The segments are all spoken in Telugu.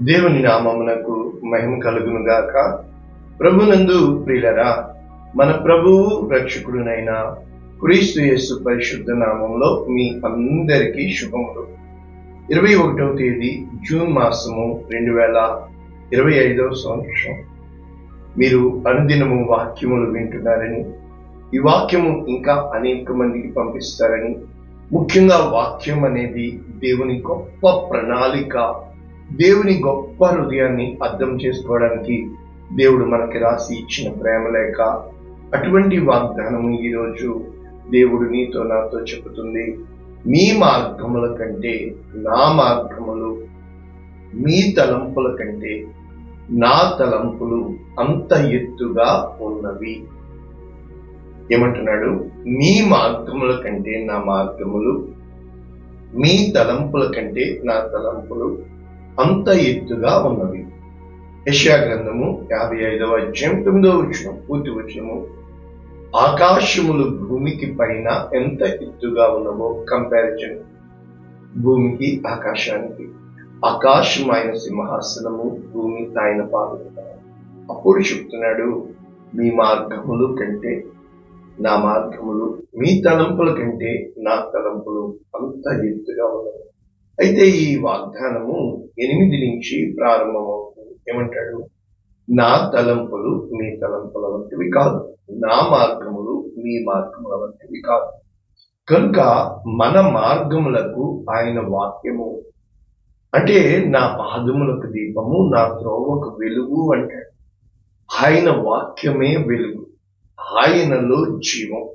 దేవుని నామమునకు మహిమ కలుగునుగాక ప్రభునందు ప్రియులరా మన ప్రభువు రక్షకుడునైన క్రీస్తు యేసు పరిశుద్ధ నామంలో మీ అందరికీ శుభములు. ఇరవై ఒకటవ తేదీ జూన్ మాసము రెండు వేల ఇరవై ఐదవ సంవత్సరం. మీరు అనుదినము వాక్యములు వింటున్నారని ఈ వాక్యము ఇంకా అనేక మందికి పంపిస్తారని ముఖ్యంగా వాక్యం అనేది దేవుని గొప్ప ప్రణాళిక దేవుని గొప్ప హృదయాన్ని అర్థం చేసుకోవడానికి దేవుడు మనకి రాసి ఇచ్చిన ప్రేమ లేక అటువంటి వాగ్దానం ఈరోజు దేవుడు నీతో నాతో చెబుతుంది. మీ మార్గముల కంటే నా మార్గములు మీ తలంపుల కంటే నా తలంపులు అంత ఎత్తుగా ఉన్నవి. ఏమంటున్నాడు? మీ మార్గముల కంటే నా మార్గములు మీ తలంపుల కంటే నా తలంపులు అంత ఎత్తుగా ఉన్నవి. యశా గ్రంథము యాభై ఐదవ అధ్యాయం తొమ్మిదవ వచ్చిన పూర్తి వచ్చినము ఆకాశములు భూమికి పైన ఎంత ఎత్తుగా ఉన్నవో కంపారిజన్ భూమికి ఆకాశానికి. ఆకాశం ఆయన సింహాసనము భూమి ఆయన పాలు అప్పుడు చెప్తున్నాడు మీ మార్గములు కంటే నా మార్గములు మీ తలంపుల కంటే నా తలంపులు అంత ఎత్తుగా ఉన్నవి. అయితే ఈ వాగ్దానము ఎనిమిది నుంచి ప్రారంభమవుతుంది. ఏమంటాడు? నా తలంపులు మీ తలంపుల వంటివి కాదు. నా మార్గములు మీ మార్గముల వంటివి కాదు. కనుక మన మార్గములకు ఆయన వాక్యము. అంటే నా పాదములకు దీపము నా త్రోవకు వెలుగు అంటాడు. ఆయన వాక్యమే వెలుగు. ఆయనలో జీవం.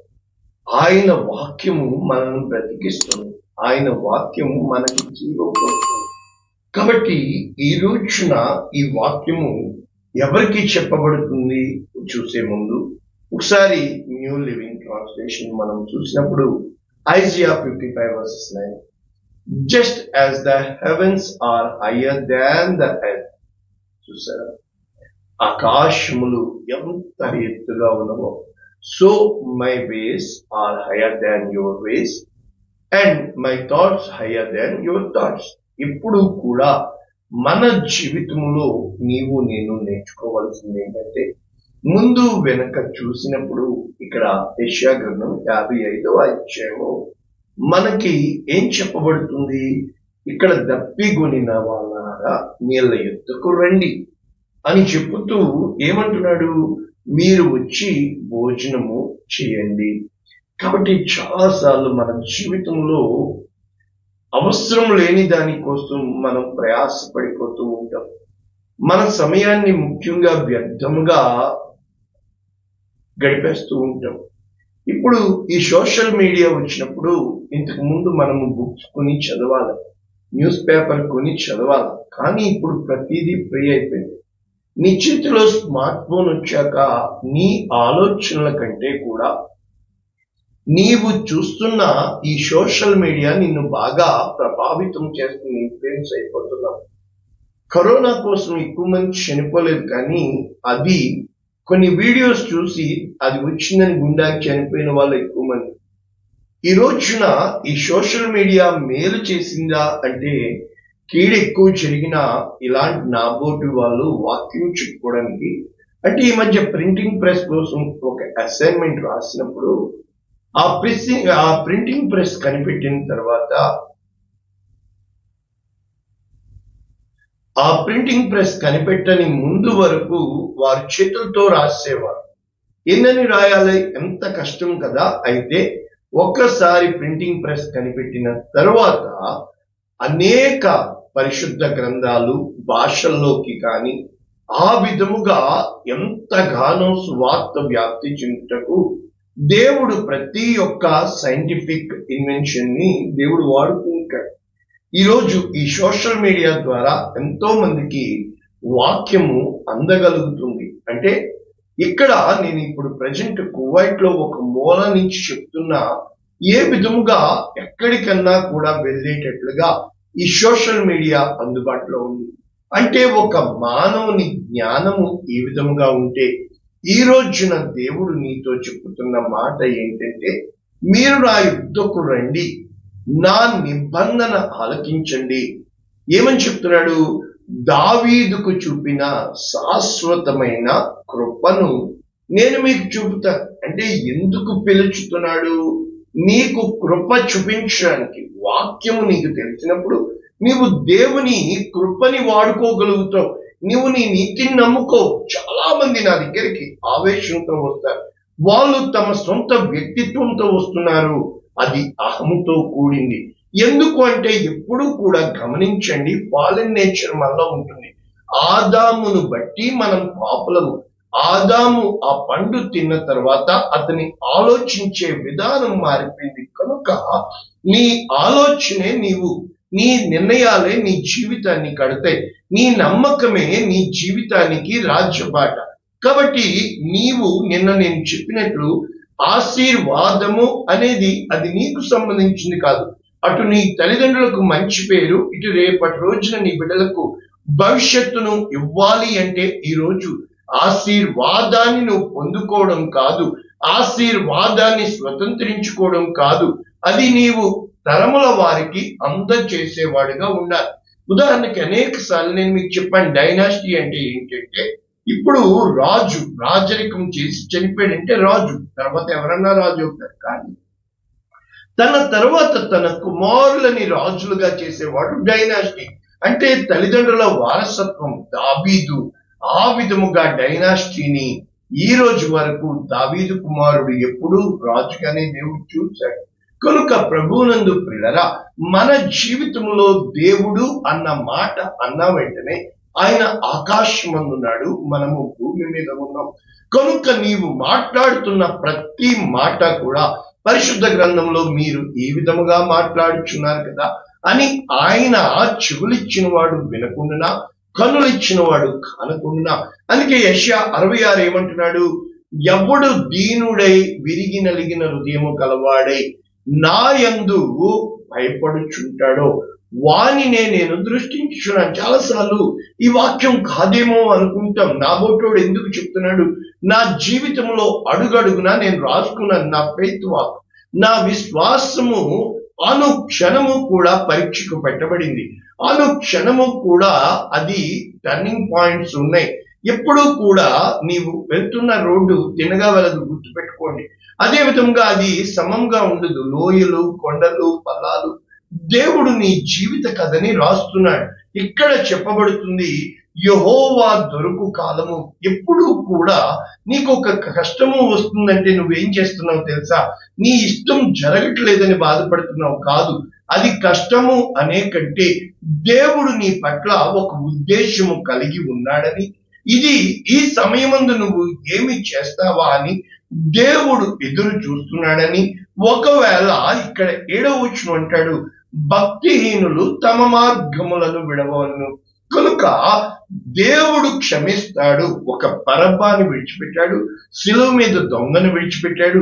ఆయన వాక్యము మనల్ని బ్రతికిస్తుంది. ఆయన వాక్యం మనకి జీవం కాబట్టి ఈ రోజున ఈ వాక్యము ఎవరికి చెప్పబడుతుంది చూసే ముందు ఒకసారి న్యూ లివింగ్ ట్రాన్స్లేషన్ మనం చూసినప్పుడు Isaiah fifty five versus nine. Just as the heavens are higher than the earth. చూసారా? ఆకాశములు ఎంత ఎత్తుగా ఉన్నవో. So my ways are higher than your ways. And my thoughts higher than your thoughts ఇప్పుడు కూడా మన జీవితంలో నీవు నేను నేర్చుకోవాల్సింది ఏంటంటే ముందు వెనక చూసినప్పుడు ఇక్కడ ఏషియా గ్రంథం యాభై ఐదవ అధ్యాయము మనకి ఏం చెప్పబడుతుంది? ఇక్కడ దప్పిగొనిన వాళ్ళారా నీళ్ళ ఎత్తుకు రండి అని చెప్పుతూ ఏమంటున్నాడు? మీరు వచ్చి భోజనము చేయండి. కాబట్టి చాలాసార్లు మన జీవితంలో అవసరం లేని దానికోసం మనం ప్రయాసపడిపోతూ ఉంటాం. మన సమయాన్ని ముఖ్యంగా వ్యర్థముగా గడిపేస్తూ ఉంటాం. ఇప్పుడు ఈ సోషల్ మీడియా వచ్చినప్పుడు ఇంతకు ముందు మనము బుక్స్ కొని చదవాలి న్యూస్ పేపర్ కొని చదవాలి కానీ ఇప్పుడు ప్రతిదీ ఫ్రీ అయిపోయింది. నీ చేతిలో స్మార్ట్ ఫోన్ వచ్చాక నీ ఆలోచనల కంటే కూడా నీవు చూస్తున్న ఈ సోషల్ మీడియా నిన్ను బాగా ప్రభావితం చేస్తుంది ఇన్ఫ్లుయెన్స్ అయిపోతున్నావు. కరోనా కోసం ఎక్కువ మంది చనిపోలేదు కానీ అది కొన్ని వీడియోస్ చూసి అది వచ్చిందని గుండాకి చనిపోయిన వాళ్ళు ఎక్కువ మంది ఈ రోజున ఈ సోషల్ మీడియా మేలు చేసిందా అంటే కీడు ఎక్కువ జరిగిన ఇలాంటి నాబోటి వాళ్ళు వాక్యం చెప్పుకోవడానికి అంటే ఈ మధ్య ప్రింటింగ్ ప్రెస్ కోసం ఒక అసైన్మెంట్ రాసినప్పుడు ఆ ప్రెస్సింగ్ ఆ ప్రింటింగ్ ప్రెస్ కనిపెట్టిన తర్వాత ఆ ప్రింటింగ్ ప్రెస్ కనిపెట్టని ముందు వరకు వారు చేతులతో రాసేవారు. ఎన్నని రాయాలి ఎంత కష్టం కదా? అయితే ఒక్కసారి ప్రింటింగ్ ప్రెస్ కనిపెట్టిన తర్వాత అనేక పరిశుద్ధ గ్రంథాలు భాషల్లోకి కానీ ఆ విధముగా ఎంతగానో సువార్త వ్యాప్తి చెందుటకు దేవుడు ప్రతి ఒక్క సైంటిఫిక్ ఇన్వెన్షన్ని దేవుడు వాడుకుంటాడు. ఈరోజు ఈ సోషల్ మీడియా ద్వారా ఎంతో మందికి వాక్యము అందగలుగుతుంది. అంటే ఇక్కడ నేను ఇప్పుడు ప్రజెంట్ కువైట్లో ఒక మూల నుంచి చెప్తున్నా ఏ విధముగా ఎక్కడికన్నా కూడా వెళ్ళేటట్లుగా ఈ సోషల్ మీడియా అందుబాటులో ఉంది. అంటే ఒక మానవుని జ్ఞానము ఈ విధముగా ఉంటే ఈ రోజున దేవుడు నీతో చెప్పుతున్న మాట ఏంటంటే మీరు నా యుద్ధకు రండి నా నిబంధన ఆలకించండి. ఏమని చెప్తున్నాడు? దావీదుకు చూపిన శాశ్వతమైన కృపను నేను మీకు చూపుతాను అంటే ఎందుకు పిలుచుతున్నాడు? నీకు కృప చూపించడానికి వాక్యము నీకు తెలిసినప్పుడు నీవు దేవుని కృపని వాడుకోగలుగుతావు. నీవు నీ నీతిని నమ్ముకో. చాలా మంది నా దగ్గరికి ఆవేశంతో వస్తారు. వాళ్ళు తమ సొంత వ్యక్తిత్వంతో వస్తున్నారు. అది అహంతో కూడింది. ఎందుకు అంటే ఎప్పుడు కూడా గమనించండి ఫాలెన్ నేచర్ మనలో ఉంటుంది. ఆదామును బట్టి మనం పాపులము. ఆదాము ఆ పండు తిన్న తర్వాత అతని ఆలోచించే విధానం మారిపోయింది. కనుక నీ ఆలోచనే నీవు నీ నిర్ణయాలే నీ జీవితాన్ని కడతాయి. నీ నమ్మకమే నీ జీవితానికి రాజ్యపాట. కాబట్టి నీవు నిన్న నేను చెప్పినట్లు ఆశీర్వాదము అనేది అది నీకు సంబంధించింది కాదు. అటు నీ తల్లిదండ్రులకు మంచి పేరు ఇటు రేపటి రోజున నీ బిడ్డలకు భవిష్యత్తును ఇవ్వాలి అంటే ఈ రోజు ఆశీర్వాదాన్ని నువ్వు పొందుకోవడం కాదు. ఆశీర్వాదాన్ని స్వతంత్రించుకోవడం కాదు. అది నీవు తరముల వారికి అందజేసేవాడిగా ఉండాలి. ఉదాహరణకి అనేక సార్లు నేను మీకు చెప్పాను డైనాసిటీ అంటే ఏంటంటే ఇప్పుడు రాజు రాజరికం చేసి చనిపోయాడంటే రాజు. తర్వాత ఎవరన్నా రాజు అవుతారు కానీ తన తర్వాత తన కుమారులని రాజులుగా చేసేవాడు డైనాసిటీ. అంటే తల్లిదండ్రుల వారసత్వం దాబీదు ఆ విధముగా డైనాసిటీని ఈ రోజు వరకు దావీదు కుమారుడు ఎప్పుడూ రాజుగానే దేవుడు చూశాడు. కనుక ప్రభువునందు ప్రియులరా మన జీవితంలో దేవుడు అన్న మాట అన్న వెంటనే ఆయన ఆకాశమందున్నాడు మనము భూమి మీద ఉన్నాం. కనుక నీవు మాట్లాడుతున్న ప్రతి మాట కూడా పరిశుద్ధ గ్రంథంలో మీరు ఈ విధముగా మాట్లాడుచున్నారు కదా అని ఆయన చెవులిచ్చిన వాడు వినకుండా కనులిచ్చిన వాడు కానకుండా అందుకే యశ అరవై ఆరు ఏమంటున్నాడు? ఎవడు దీనుడై విరిగి నలిగిన హృదయము కలవాడై నా ఎందు భయపడుచుంటాడో వానినే నేను దృష్టించున్నాను చాలాసార్లు ఈ వాక్యం కాదేమో అనుకుంటాం. నా బోటోడు ఎందుకు చెప్తున్నాడు? నా జీవితంలో అడుగడుగునా నేను రాసుకున్నాను నా ఫెయిత్ వాక్ నా విశ్వాసము అను క్షణము కూడా పరీక్షకు పెట్టబడింది. అను క్షణము కూడా అది టర్నింగ్ పాయింట్స్ ఉన్నాయి. ఎప్పుడూ కూడా నీవు వెళ్తున్న రోడ్డు తినగా వెళ్ళదు గుర్తుపెట్టుకోండి. అదే విధంగా అది సమంగా ఉండదు. లోయలు కొండలు పల్లాలు. దేవుడు నీ జీవిత కథని రాస్తున్నాడు. ఇక్కడ చెప్పబడుతుంది యహోవా దొరుకు కాలము. ఎప్పుడూ కూడా నీకు ఒక కష్టము వస్తుందంటే నువ్వేం చేస్తున్నావు తెలుసా? నీ ఇష్టం జరగట్లేదని బాధపడుతున్నావు కాదు. అది కష్టము అనే కంటే దేవుడు నీ పట్ల ఒక ఉద్దేశము కలిగి ఉన్నాడని ఇది ఈ సమయమందు నువ్వు ఏమి చేస్తావా అని దేవుడు ఎదురు చూస్తున్నాడని ఒకవేళ ఇక్కడ ఏడవ వచ్చిన అంటాడు భక్తిహీనులు తమ మార్గములను విడవలను. కనుక దేవుడు క్షమిస్తాడు ఒక పరబ్బాన్ని విడిచిపెట్టాడు శిలువ మీద దొంగను విడిచిపెట్టాడు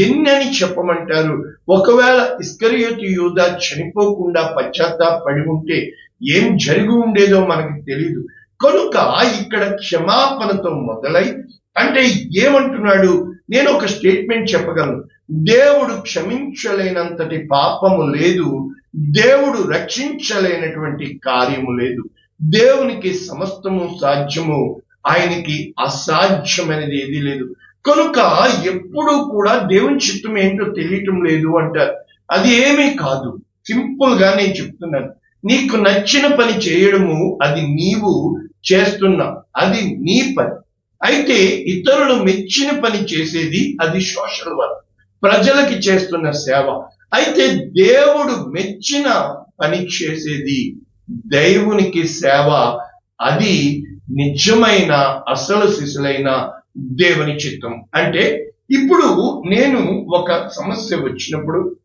ఎన్నని చెప్పమంటారు? ఒకవేళ ఇస్కరియోతి యూదా చనిపోకుండా పశ్చాత్తాపడి ఉంటే ఏం జరిగి ఉండేదో మనకి తెలియదు కనుక ఇక్కడ క్షమాపణతో మొదలై అంటే ఏమంటున్నాడు? నేను ఒక స్టేట్మెంట్ చెప్పగలను. దేవుడు క్షమించలేనంతటి పాపము లేదు. దేవుడు రక్షించలేనటువంటి కార్యము లేదు. దేవునికి సమస్తము సాధ్యము. ఆయనకి అసాధ్యమైనది ఏది లేదు. కనుక ఎప్పుడు కూడా దేవుని చిత్తం ఏంటో తెలియటం లేదు అంటారు అది ఏమీ కాదు. సింపుల్గా నేను చెప్తున్నాను. నీకు నచ్చిన పని చేయడము అది నీవు చేస్తున్నాం. అది నీ పని. అయితే ఇతరులు మెచ్చిన పని చేసేది అది సోషల్ వర్క్. ప్రజలకి చేస్తున్న సేవ. అయితే దేవుడు మెచ్చిన పని చేసేది దేవునికి సేవ. అది నిజమైన అసలు శిశులైన దేవుని చిత్తం. అంటే ఇప్పుడు నేను ఒక సమస్య వచ్చినప్పుడు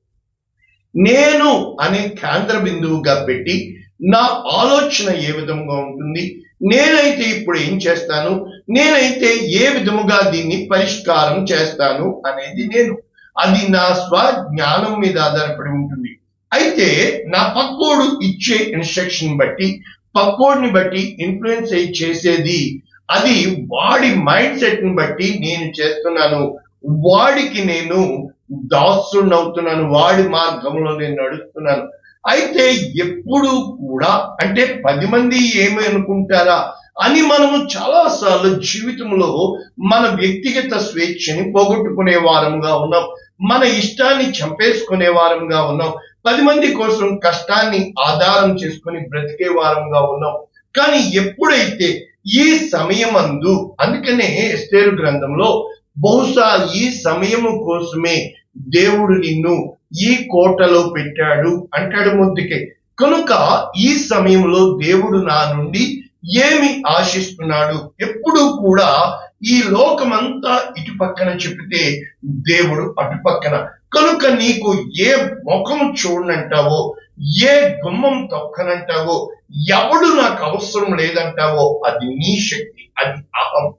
నేను అనే కేంద్ర బిందువుగా పెట్టి నా ఆలోచన ఏ విధంగా ఉంటుంది? నేనైతే ఇప్పుడు ఏం చేస్తాను? నేనైతే ఏ విధముగా దీన్ని పరిష్కారం చేస్తాను అనేది నేను. అది నా స్వజ్ఞానం మీద ఆధారపడి ఉంటుంది. అయితే నా పక్కోడు ఇచ్చే ఇన్స్ట్రక్షన్ బట్టి పక్కోడిని బట్టి ఇన్ఫ్లుయెన్స్ అయి చేసేది అది వాడి మైండ్ సెట్ని బట్టి నేను చేస్తున్నాను. వాడికి నేను దాసుడిని అవుతున్నాను వాడి మార్గంలో నేను నడుస్తున్నాను. అయితే ఎప్పుడు కూడా అంటే పది మంది ఏమి అనుకుంటారా అని మనము చాలాసార్లు జీవితంలో మన వ్యక్తిగత స్వేచ్ఛని పోగొట్టుకునే వారంగా ఉన్నాం. మన ఇష్టాన్ని చంపేసుకునే వారంగా ఉన్నాం. పది మంది కోసం కష్టాన్ని ఆధారం చేసుకుని బ్రతికే వారంగా ఉన్నాం. కానీ ఎప్పుడైతే ఈ సమయమందు అందుకనే ఎస్తేరు గ్రంథంలో బహుశా ఈ సమయము కోసమే దేవుడు నిన్ను ఈ కోటలో పెట్టాడు అంటాడు ముద్దుకే కనుక ఈ సమయంలో దేవుడు నా నుండి ఏమి ఆశిస్తున్నాడు? ఎప్పుడు కూడా ఈ లోకమంతా ఇటు పక్కన చెప్తే దేవుడు అటు పక్కన. కనుక నీకు ఏ ముఖం చూడనంటావో ఏ గుమ్మం తొక్కనంటావో ఎవడు నాకు అవసరం లేదంటావో అది నీ శక్తి అది అహం.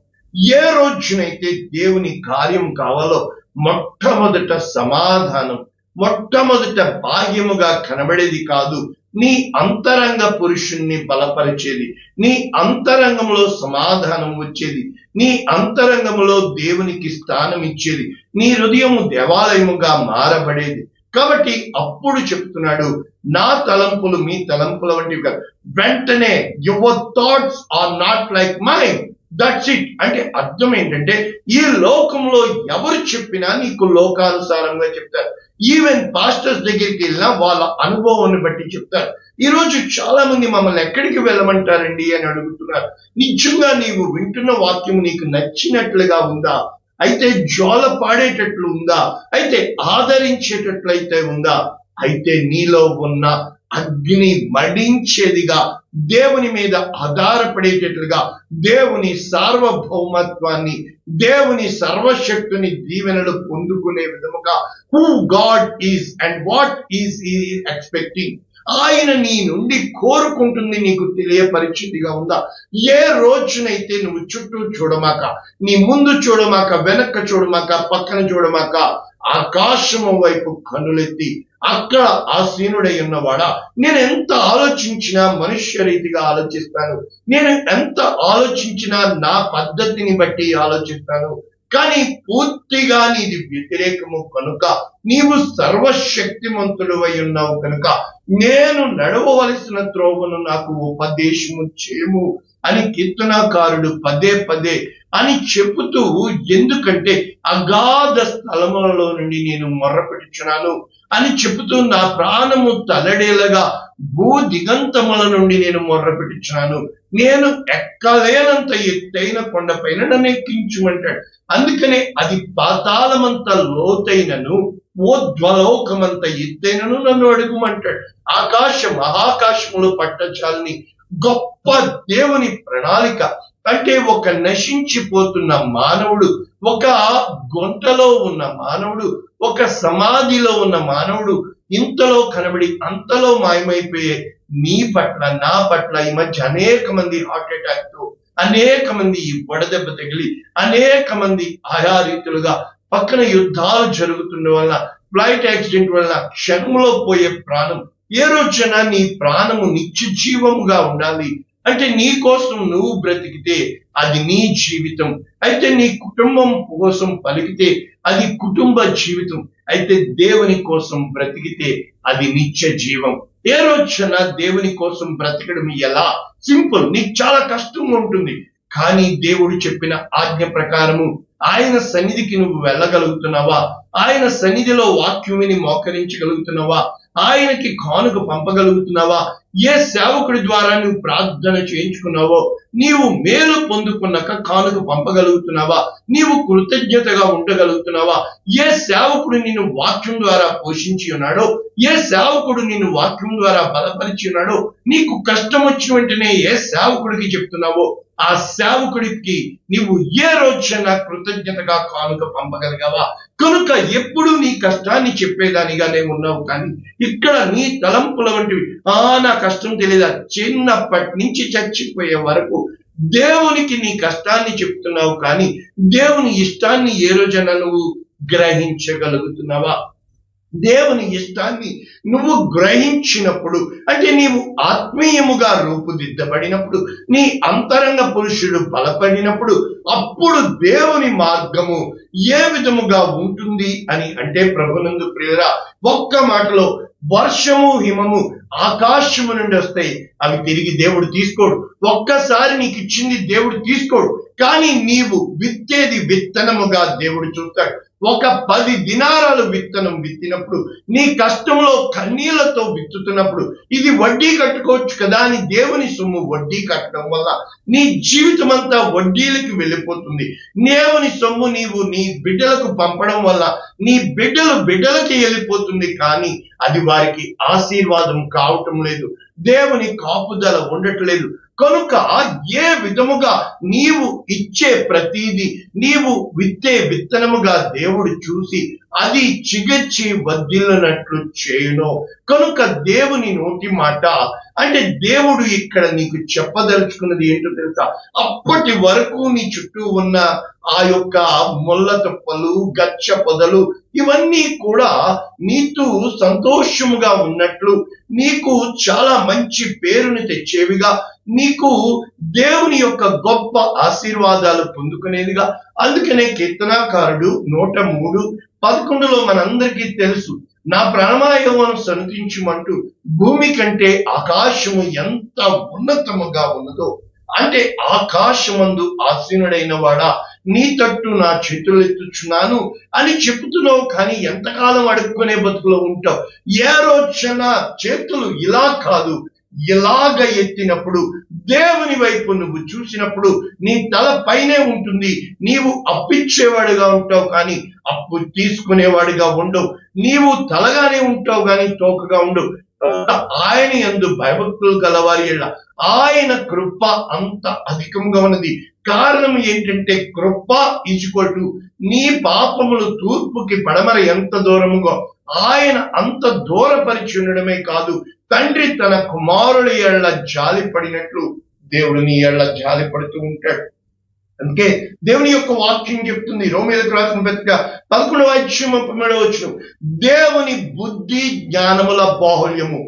ఏ రోజునైతే దేవుని కార్యం కావాలో మొట్టమొదట సమాధానం మొట్టమొదట బాహ్యముగా కనబడేది కాదు నీ అంతరంగ పురుషుణ్ణి బలపరిచేది నీ అంతరంగంలో సమాధానం వచ్చేది నీ అంతరంగంలో దేవునికి స్థానం ఇచ్చేది నీ హృదయము దేవాలయముగా మారబడేది. కాబట్టి అప్పుడు చెప్తున్నాడు నా తలంపులు మీ తలంపుల వంటివి కాదు. వెంటనే your thoughts are not like mind that's it అంటే అర్థం ఏంటంటే ఈ లోకంలో ఎవరు చెప్పినా నీకు లోకానుసారంగా చెప్తారు. ఈవెన్ పాస్టర్స్ దగ్గరికి వెళ్ళినా వాళ్ళ అనుభవాన్ని బట్టి చెప్తారు. ఈ రోజు చాలా మంది మమ్మల్ని ఎక్కడికి వెళ్ళమంటారండి అని అడుగుతున్నారు. నిజంగా నీవు వింటున్న వాక్యం నీకు నచ్చినట్లుగా ఉందా? అయితే జ్వాల పాడేటట్లు ఉందా? అయితే ఆదరించేటట్లయితే ఉందా? అయితే నీలో ఉన్న అగ్ని మడించేదిగా దేవుని మీద ఆధారపడేటట్లుగా దేవుని సార్వభౌమత్వాన్ని దేవుని సర్వశక్తిని దీవెనలు పొందుకునే విధముగా who God is and what is he expecting ఆయన నీ నుండి కోరుకుంటుంది నీకు తెలియపరిచిందిగా ఉందా? ఏ రోజునైతే నువ్వు చుట్టూ చూడమాక నీ ముందు చూడమాక వెనక్క చూడమాక పక్కన చూడమాక ఆకాశము వైపు కన్నులెత్తి అక్కడ ఆసీనుడై ఉన్నవాడా? నేను ఎంత ఆలోచించినా మనుష్య రీతిగా ఆలోచిస్తాను. నేను ఎంత ఆలోచించినా నా పద్ధతిని బట్టి ఆలోచిస్తాను. కానీ పూర్తిగా నీది వ్యతిరేకము కనుక నీవు సర్వశక్తిమంతుడు అయి ఉన్నావు కనుక నేను నడవవలసిన త్రోవను నాకు ఉపదేశము చేయము అని కీర్తనాకారుడు పదే పదే అని చెబుతూ ఎందుకంటే అగాధ స్థలములలో నుండి నేను మొర్రపెట్టుచున్నాను అని చెబుతూ నా ప్రాణము తలడేలగా భూ దిగంతముల నుండి నేను మొర్రపెట్టుచున్నాను. నేను ఎక్కలేనంత ఎత్తైన కొండపైన నన్ను ఎక్కించుమంటాడు. అందుకనే అది పాతాళమంత లోతైనను ఓ ధ్వలోకమంత ఎత్తైనను నన్ను అడుగుమంటాడు. ఆకాశం మహాకాశములు పట్టచాలని గొప్ప దేవుని ప్రణాళిక. అంటే ఒక నశించిపోతున్న మానవుడు ఒక గొంటలో ఉన్న మానవుడు ఒక సమాధిలో ఉన్న మానవుడు ఇంతలో కనబడి అంతలో మాయమైపోయే నీ పట్ల నా పట్ల ఈ మధ్య అనేక మంది హార్ట్ అటాక్తో అనేక మంది ఈ వడదెబ్బ తగిలి అనేక మంది ఆయా రీతులుగా పక్కన యుద్ధాలు జరుగుతున్న వల్ల ఫ్లైట్ యాక్సిడెంట్ వల్ల క్షణంలో పోయే ప్రాణం. ఏ రోజున నీ ప్రాణము నిత్య జీవముగా ఉండాలి. అంటే నీ కోసం నువ్వు బ్రతికితే అది నీ జీవితం. అయితే నీ కుటుంబం కోసం పలికితే అది కుటుంబ జీవితం. అయితే దేవుని కోసం బ్రతికితే అది నిత్య జీవం. ఏ రోజున దేవుని కోసం బ్రతకడం ఎలా? సింపుల్. నీకు చాలా కష్టంగా ఉంటుంది. కానీ దేవుడు చెప్పిన ఆజ్ఞ ప్రకారము ఆయన సన్నిధికి నువ్వు వెళ్ళగలుగుతున్నావా? ఆయన సన్నిధిలో వాక్యుమిని మోకరించగలుగుతున్నావా? ఆయనకి కానుక పంపగలుగుతున్నావా? ఏ సేవకుడి ద్వారా నువ్వు ప్రార్థన చేయించుకున్నావో? నీవు మేలు పొందుకున్నాక కానుక పంపగలుగుతున్నావా? నీవు కృతజ్ఞతగా ఉండగలుగుతున్నావా? ఏ సేవకుడు నిన్ను వాక్యం ద్వారా పోషించి ఉన్నాడో? ఏ సేవకుడు నిన్ను వాక్యం ద్వారా బలపరిచి ఉన్నాడో? నీకు కష్టం వచ్చిన వెంటనే ఏ సేవకుడికి చెప్తున్నావో? ఆ సేవకుడికి నీవు ఏ రోజైనా కృతజ్ఞతగా కానుక పంపగలిగావా? కనుక ఎప్పుడు నీ కష్టాన్ని చెప్పేదానిగానే ఉన్నావు కానీ ఇక్కడ నీ తలంపుల వంటివి. ఆ నా కష్టం తెలియదా? చిన్నప్పటి నుంచి చచ్చిపోయే వరకు దేవునికి నీ కష్టాన్ని చెప్తున్నావు కానీ దేవుని ఇష్టాన్ని ఏ రోజైనా నువ్వు గ్రహించగలుగుతున్నావా? దేవుని ఇష్టాన్ని నువ్వు గ్రహించినప్పుడు అంటే నీవు ఆత్మీయముగా రూపుదిద్దబడినప్పుడు నీ అంతరంగ పురుషుడు బలపడినప్పుడు అప్పుడు దేవుని మార్గము ఏ విధముగా ఉంటుంది అని అంటే ప్రభునందు ప్రియరా ఒక్క మాటలో వర్షము హిమము ఆకాశము నుండి వస్తాయి. అవి తిరిగి దేవుడు తీసుకోడు. ఒక్కసారి నీకు ఇచ్చింది దేవుడు తీసుకోడు. కానీ నీవు విత్తేది విత్తనముగా దేవుడు చూస్తాడు. ఒక పది దినారాలు విత్తనం విత్తినప్పుడు నీ కష్టంలో కన్నీళ్ళతో విత్తుతున్నప్పుడు ఇది వడ్డీ కట్టుకోవచ్చు కదా అని దేవుని సొమ్ము వడ్డీ కట్టడం వల్ల నీ జీవితం అంతా వడ్డీలకి వెళ్ళిపోతుంది. దేవుని సొమ్ము నీవు నీ బిడ్డలకు పంపడం వల్ల నీ బిడ్డలు బిడ్డలకి వెళ్ళిపోతుంది కానీ అది వారికి ఆశీర్వాదం కావటం లేదు. దేవుని కాపుదల ఉండట్లేదు. కనుక ఏ విధముగా నీవు ఇచ్చే ప్రతీది నీవు విత్తే విత్తనముగా దేవుడు చూసి అది చిగర్చి వద్దిల్లనట్లు చేయను. కనుక దేవుని నోటి మాట అంటే దేవుడు ఇక్కడ నీకు చెప్పదలుచుకున్నది ఏంటో తెలుసా? అప్పటి వరకు నీ చుట్టూ ఉన్న ఆ యొక్క ముళ్ళ తుప్పలు గచ్చ పొదలు ఇవన్నీ కూడా నీతో సంతోషముగా ఉన్నట్లు నీకు చాలా మంచి పేరుని తెచ్చేవిగా నీకు దేవుని యొక్క గొప్ప ఆశీర్వాదాలు పొందుకునేదిగా. అందుకనే కీర్తనాకారుడు నూట మూడు పదకొండులో మనందరికీ తెలుసు నా ప్రాణాయమను సంతించుమంటూ భూమి కంటే ఆకాశము ఎంత ఉన్నతముగా ఉన్నదో అంటే ఆకాశమందు ఆసీనుడైన వాడా నీ తట్టు నా చేతులు ఎత్తుచున్నాను అని చెప్తున్నావు కానీ ఎంతకాలం అడుక్కునే బతుకులో ఉంటావు? ఏ రోజున చేతులు ఇలా కాదు ఇలాగ ఎత్తినప్పుడు దేవుని వైపు నువ్వు చూసినప్పుడు నీ తల పైనే ఉంటుంది. నీవు అప్పిచ్చేవాడిగా ఉంటావు కానీ అప్పు తీసుకునేవాడిగా ఉండవు. నీవు తలగానే ఉంటావు కానీ తోకగా ఉండవు. ఆయన ఎందు భయభక్తులు గలవారి ఆయన కృప అంత అధికంగా ఉన్నది. కారణం ఏంటంటే కృప ఇచ్చుకోటు నీ పాపములు తూర్పుకి పడమర ఎంత దూరముగా ఆయన అంత దూరపరిచి ఉండడమే కాదు. తండ్రి తన కుమారుల ఎళ్ళ జాలి పడినట్లు దేవుడిని నీ జాలి పడుతూ ఉంటాడు. అందుకే దేవుని యొక్క వాక్యం చెప్తుంది. రోమిలకు రాసిన పత్రిక పదకొండవ అధ్యాయం పన్నెండవ వచ్చిన దేవుని బుద్ధి జ్ఞానముల బాహుల్యము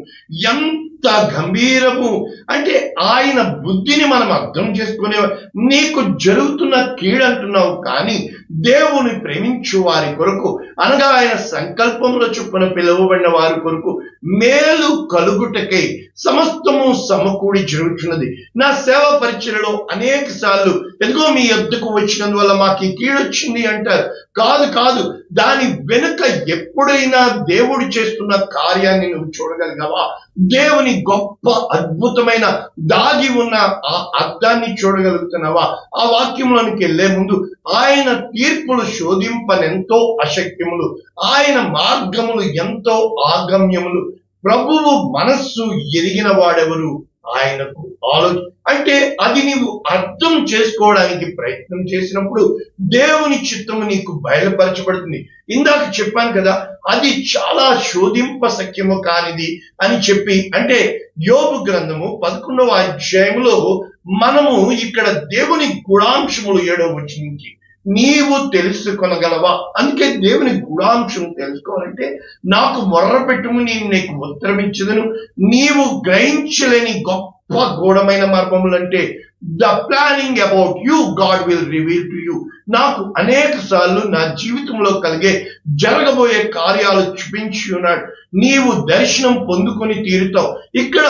ఎంత గంభీరము! అంటే ఆయన బుద్ధిని మనం అర్థం చేసుకునే నీకు జరుగుతున్న కీడంటున్నావు కానీ దేవుని ప్రేమించు వారి కొరకు అనగా ఆయన సంకల్పముల చొప్పున పిలువబడిన వారి కొరకు మేలు కలుగుటకై సమస్తము సమకూడి జరుగుతున్నది నా సేవ పరిచయలో అనేక సార్లు ఎందుకో మీ ఎద్దుకు వచ్చినందువల్ల మాకు ఈ కీడొచ్చింది అంటారు. కాదు కాదు. దాని వెనుక ఎప్పుడైనా దేవుడు చేస్తున్న కార్యాన్ని నువ్వు చూడగలిగావా? దేవుని గొప్ప అద్భుతమైన దాగి ఉన్న ఆ అర్థాన్ని చూడగలుగుతున్నావా? ఆ వాక్యంలోనికి వెళ్ళే ముందు ఆయన తీర్పులు శోధింపనెంతో అశక్యములు. ఆయన మార్గములు ఎంతో ఆగమ్యములు. ప్రభువు మనస్సు ఎరిగిన వాడెవరు? ఆయనకు ఆలోచన అంటే అది నీవు అర్థం చేసుకోవడానికి ప్రయత్నం చేసినప్పుడు దేవుని చిత్తము నీకు బయలుపరచబడుతుంది. ఇందాక చెప్పాను కదా అది చాలా శోధింప సఖ్యము కానిది అని చెప్పి అంటే యోగు గ్రంథము పదకొండవ అధ్యాయంలో మనము ఇక్కడ దేవుని గుణాంశములు ఏడవ వచ్చింది నీవు తెలుసుకొనగలవా? అందుకే దేవుని గుణాంశం తెలుసుకోవాలంటే నాకు మొర్ర పెట్టుము నేను నీకు ఉత్తరమిచ్చదను. నీవు గ్రహించలేని గొప్ప గూఢమైన మర్మములు అంటే the planning about you God will reveal to you నాకు అనేక సార్లు నా జీవితంలో కలిగే జరగబోయే కార్యాలు చూపించి ఉన్నాడు. నీవు దర్శనం పొందుకొని తీరుతావు. ఇక్కడ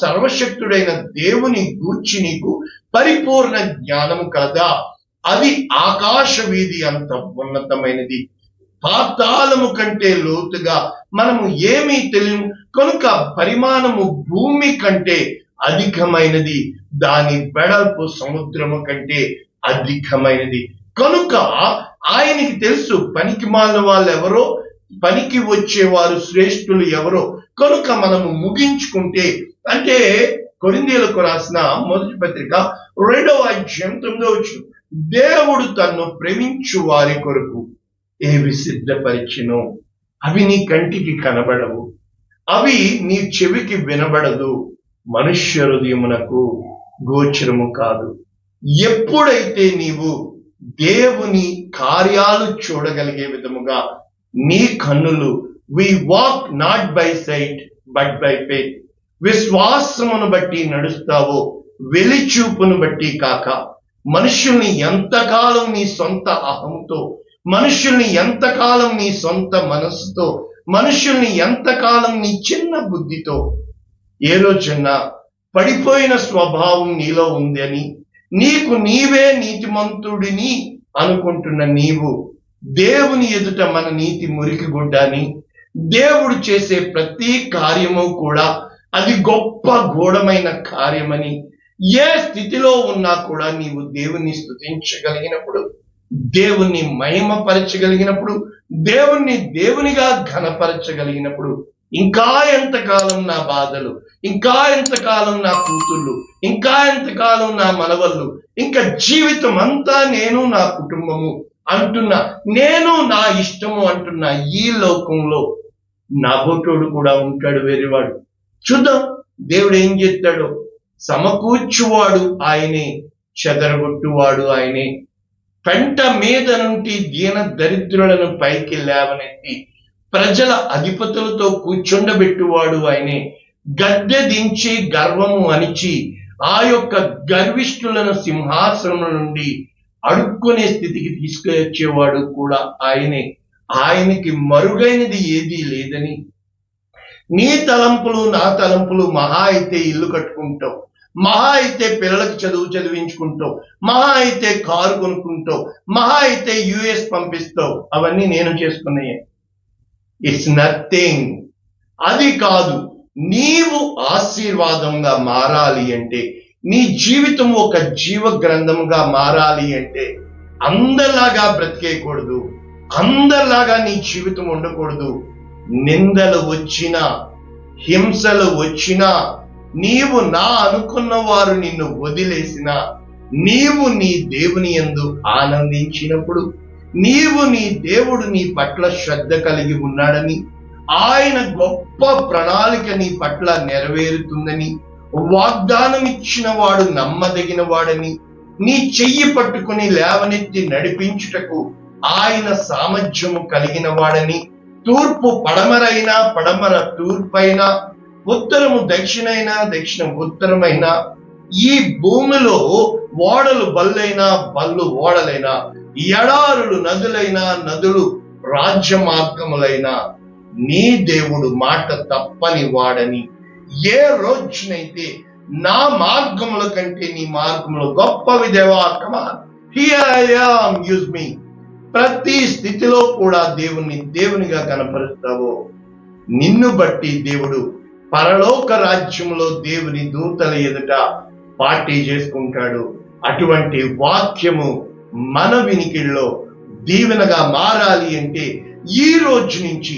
సర్వశక్తుడైన దేవుని గూర్చి నీకు పరిపూర్ణ జ్ఞానం కలదా. అది ఆకాశ వీధి అంత ఉన్నతమైనది. పాతాళము కంటే లోతుగా మనము ఏమీ తెలియము. కనుక పరిమాణము భూమి కంటే అధికమైనది. దాని వెడల్పు సముద్రము కంటే అధికమైనది. కనుక ఆయనకి తెలుసు పనికి మాలిన వాళ్ళు ఎవరో పనికి వచ్చేవారు శ్రేష్ఠులు ఎవరో. కనుక మనము ముగించుకుంటే అంటే కొరిందీలకు రాసిన మొదటి పత్రిక రెండవ అధ్యాయం తొమ్మిదో వచ్చింది దేవుడు తన్ను ప్రేమించు వారి కొరకు ఏవి సిద్ధపరిచినో అవి నీ కంటికి కనబడవు. అవి నీ చెవికి వినబడదు. మనుష్య హృదయమునకు గోచరము కాదు. ఎప్పుడైతే నీవు దేవుని కార్యాలు చూడగలిగే విధముగా నీ కన్నులు we walk not by sight but by faith విశ్వాసమును బట్టి నడుస్తావో వెలిచూపును బట్టి కాక మనుషుల్ని ఎంతకాలం నీ సొంత అహంతో మనుషుల్ని ఎంతకాలం నీ సొంత మనస్సుతో మనుషుల్ని ఎంతకాలం నీ చిన్న బుద్ధితో ఏ రోజున్నా పడిపోయిన స్వభావం నీలో ఉందని నీకు నీవే నీతిమంతుడిని అనుకుంటున్న నీవు దేవుని ఎదుట మన నీతి మురికి గుడ్డని దేవుడు చేసే ప్రతి కార్యము కూడా అది గొప్ప గూఢమైన కార్యమని ఏ స్థితిలో ఉన్నా కూడా నీవు దేవుణ్ణి స్థుతించగలిగినప్పుడు దేవుణ్ణి మహిమపరచగలిగినప్పుడు దేవుణ్ణి దేవునిగా ఘనపరచగలిగినప్పుడు ఇంకా ఎంతకాలం నా బాధలు ఇంకా ఎంతకాలం నా కూతుళ్ళు ఇంకా ఎంతకాలం నా మనవళ్ళు ఇంకా జీవితం అంతా నేను నా కుటుంబము అంటున్న నేను నా ఇష్టము అంటున్న ఈ లోకంలో నా బొట్టోడు కూడా ఉంటాడు వేరేవాడు. చూద్దాం దేవుడు ఏం చేస్తాడో. సమకూర్చువాడు ఆయనే చెదరగొట్టువాడు ఆయనే. పెంట మీద నుండి దీన దరిద్రులను పైకి లేవనెత్తి ప్రజల అధిపతులతో కూర్చుండబెట్టువాడు ఆయనే. గద్దె దించి గర్వము అణిచి ఆ యొక్క గర్విష్ఠులను సింహాసనం నుండి అడుక్కునే స్థితికి తీసుకొచ్చేవాడు కూడా ఆయనే. ఆయనకి మరుగైనది ఏదీ లేదని. నీ తలంపులు నా తలంపులు మహా అయితే ఇల్లు కట్టుకుంటాం మహా అయితే పిల్లలకు చదువు చదివించుకుంటావు మహా అయితే కారు కొనుక్కుంటావు మహా అయితే యుఎస్ పంపిస్తావు అవన్నీ నేను చేసుకున్నాయి. ఇట్స్ నథింగ్ అది కాదు నీవు ఆశీర్వాదంగా మారాలి అంటే నీ జీవితం ఒక జీవ గ్రంథంగా మారాలి అంటే అందరిలాగా బ్రతికేయకూడదు అందరిలాగా నీ జీవితం ఉండకూడదు నిందలు వచ్చినా హింసలు వచ్చినా నీవు నా అనుకున్న వారు నిన్ను వదిలేసిన నీవు నీ దేవుని యందు ఆనందించినప్పుడు నీవు నీ దేవుడు నీ పట్ల శ్రద్ధ కలిగి ఉన్నాడని ఆయన గొప్ప ప్రణాళిక నీ పట్ల నెరవేరుతుందని వాగ్దానం ఇచ్చిన వాడు నమ్మదగిన వాడని నీ చెయ్యి పట్టుకుని లేవనెత్తి నడిపించుటకు ఆయన సామర్థ్యము కలిగిన వాడని తూర్పు పడమరైనా పడమర తూర్పైనా ఉత్తరము దక్షిణైనా దక్షిణం ఉత్తరమైనా ఈ భూమిలో ఓడలు బల్లైనా బల్లు ఓడలైనా ఎడారులు నదులైనా నదులు రాజ్య మార్గములైనా నీ దేవుడు మాట తప్పని వాడని ఏ రోజునైతే నా మార్గముల కంటే నీ మార్గములు గొప్పవి దేవా యూజ్ మీ ప్రతి స్థితిలో కూడా దేవుణ్ణి దేవునిగా కనపరుస్తావో. నిన్ను బట్టి దేవుడు పరలోక రాజ్యంలో దేవుని దూతల ఎదుట పార్టీ చేసుకుంటాడు. అటువంటి వాక్యము మన వినికిడిలో దీవెనగా మారాలి అంటే ఈ రోజు నుంచి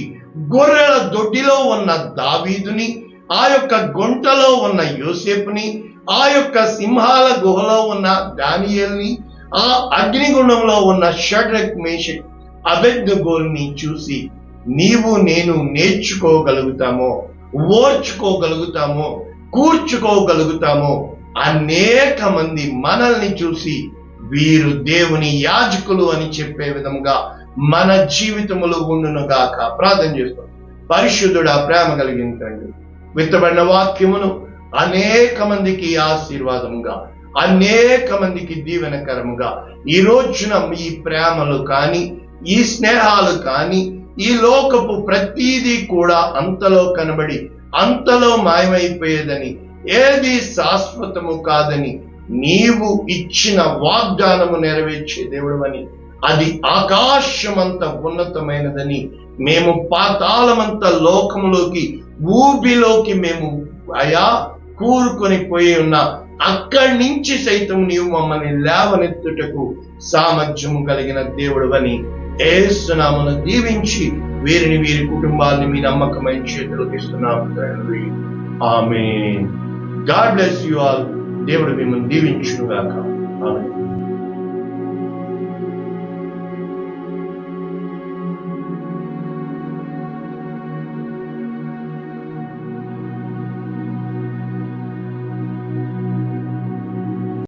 గొర్రెల దొడ్డిలో ఉన్న దావీదుని ఆ యొక్క గుంటలో ఉన్న యోసేపుని ఆ యొక్క సింహాల గుహలో ఉన్న దానియల్ని ఆ అగ్నిగుణంలో ఉన్న షడ్రక్ మేషక్ అబెద్గోల్ని చూసి నీవు నేను నేర్చుకోగలుగుతామో ఓర్చుకోగలుగుతామో కూర్చుకోగలుగుతామో అనేక మంది మనల్ని చూసి వీరు దేవుని యాజకులు అని చెప్పే విధంగా మన జీవితములో ఉండునుగాక ప్రార్థన చేస్తాం. పరిశుద్ధుడా ప్రేమ కలిగిన తండ్రి విత్తబడిన వాక్యమును అనేక మందికి ఆశీర్వాదముగా అనేక మందికి దీవెనకరముగా ఈ రోజున ఈ ప్రేమలు కానీ ఈ స్నేహాలు కానీ ఈ లోకపు ప్రతీది కూడా అంతలో కనబడి అంతలో మాయమైపోయేదని ఏది శాశ్వతము కాదని నీవు ఇచ్చిన వాగ్దానము నెరవేర్చే దేవుడవని అది ఆకాశమంత ఉన్నతమైనదని మేము పాతాళమంత లోకములోకి ఊబిలోకి మేము అయా కూరుకొని పోయి ఉన్న అక్కడి నుంచి సైతం నీవు మమ్మల్ని లేవనెత్తుటకు సామర్థ్యము కలిగిన దేవుడవని ఏసునామను దీవించి వీరిని వీరి కుటుంబాలని మీ నమ్మకమైన చేతులకు ఇస్తున్నాము తండ్రి. ఆమె గాడ్ బ్లెస్ యు ఆల్. దేవుడు మిమ్మల్ని దీవించుగాక ఆమె